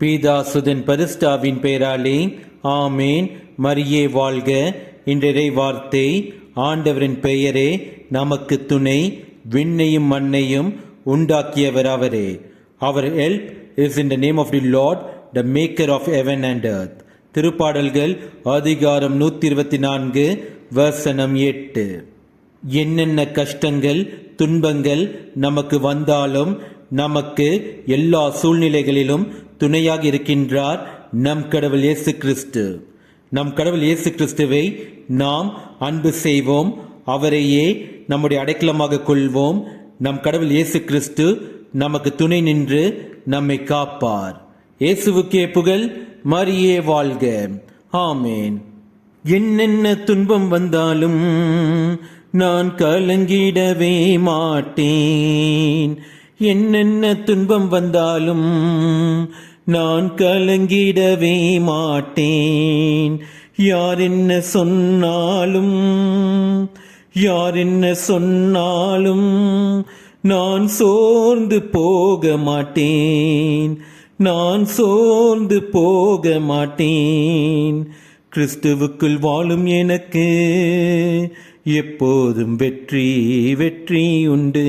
பீதா சுதன் பரிஸ்டாவின் பெயராலே ஆமேன். மரியே வாழ்க. இன்றைய வார்த்தை ஆண்டவரின் பெயரே நமக்கு துணை விண்ணையும் மண்ணையும் உண்டாக்கியவர் அவரே அவர் help is in the name of the lord the maker of heaven and earth திருப்பாடல்கள் அதிகாரம் நூற்றி இருபத்தி நான்கு வசனம் எட்டு. என்னென்ன கஷ்டங்கள் துன்பங்கள் நமக்கு வந்தாலும் நமக்கு எல்லா சூழ்நிலைகளிலும் துணையாக இருக்கின்றார் நம் கடவுள் இயேசு கிறிஸ்து நம் கடவுள் இயேசு கிறிஸ்துவை நாம் அன்பு செய்வோம். அவரையே நம்முடைய அடைக்கலமாக கொள்வோம். நம் கடவுள் இயேசு கிறிஸ்து நமக்கு துணை நின்று நம்மை காப்பார். இயேசுவுக்கே புகழ் மரியே வாழ்க. ஆமேன். என்னென்ன துன்பம் வந்தாலும் நான் கலங்கிடவே மாட்டேன். என்னென்ன துன்பம் வந்தாலும் நான் கலங்கிடவே மாட்டேன். யார் என்ன சொன்னாலும் யார் என்ன சொன்னாலும் நான் சோர்ந்து போக மாட்டேன். நான் சோர்ந்து போக மாட்டேன். கிறிஸ்துவுக்குள் வாழும் எனக்கு எப்போதும் வெற்றி வெற்றி உண்டு.